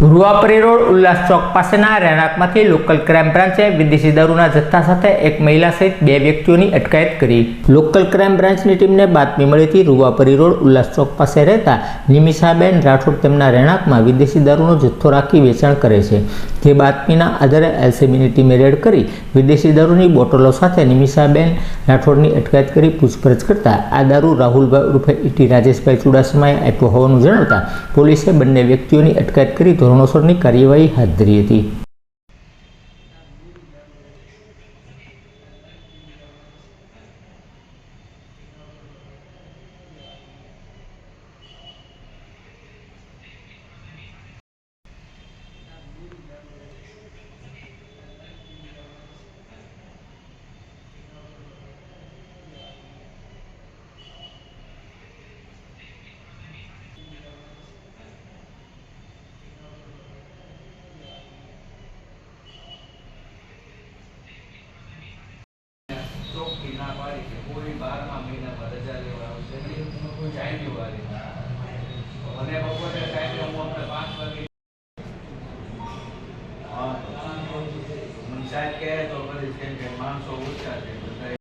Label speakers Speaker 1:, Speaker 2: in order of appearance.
Speaker 1: રૂવાપરી road ઉલ્લાસ ચોક પાસેના રહેણાંકમાંથી local crime બ્રાન્ચે વિદેશી દારૂના જથ્થા સાથે એક મહિલા સહિત બે વ્યક્તિઓની અટકાયત કરી. લોકલ ક્રાઇમ બ્રાન્ચની ટીમને બાતમી મળી હતી રૂવાપરી રોડ ઉલ્લાસ ચોક પાસે રહેતા નિમિષાબેન રાઠોડ તેમના રહેણાંકમાં વિદેશી દારૂનો જથ્થો રાખી વેચાણ કરે છે. જે બાતમીના આધારે એલસીબીની ટીમે રેડ કરી વિદેશી દારૂની બોટલો સાથે નિમિષાબેન રાઠોડની અટકાયત કરી પૂછપરછ કરતા આ દારૂ રાહુલભાઈ ઉર્ફે ઇટી રાજેશભાઈ ચુડાસમાએ આપ્યો હોવાનું જણાવતા પોલીસે બંને વ્યક્તિઓની અટકાયત કરી ધોરણોસરની કાર્યવાહી હાથ ધરી હતી.
Speaker 2: જાન્યુઆરી બપોરે સાહેબ હું. આપણે પાંચ વાગે તો પછી કેમ કે માણસો ઓછા છે.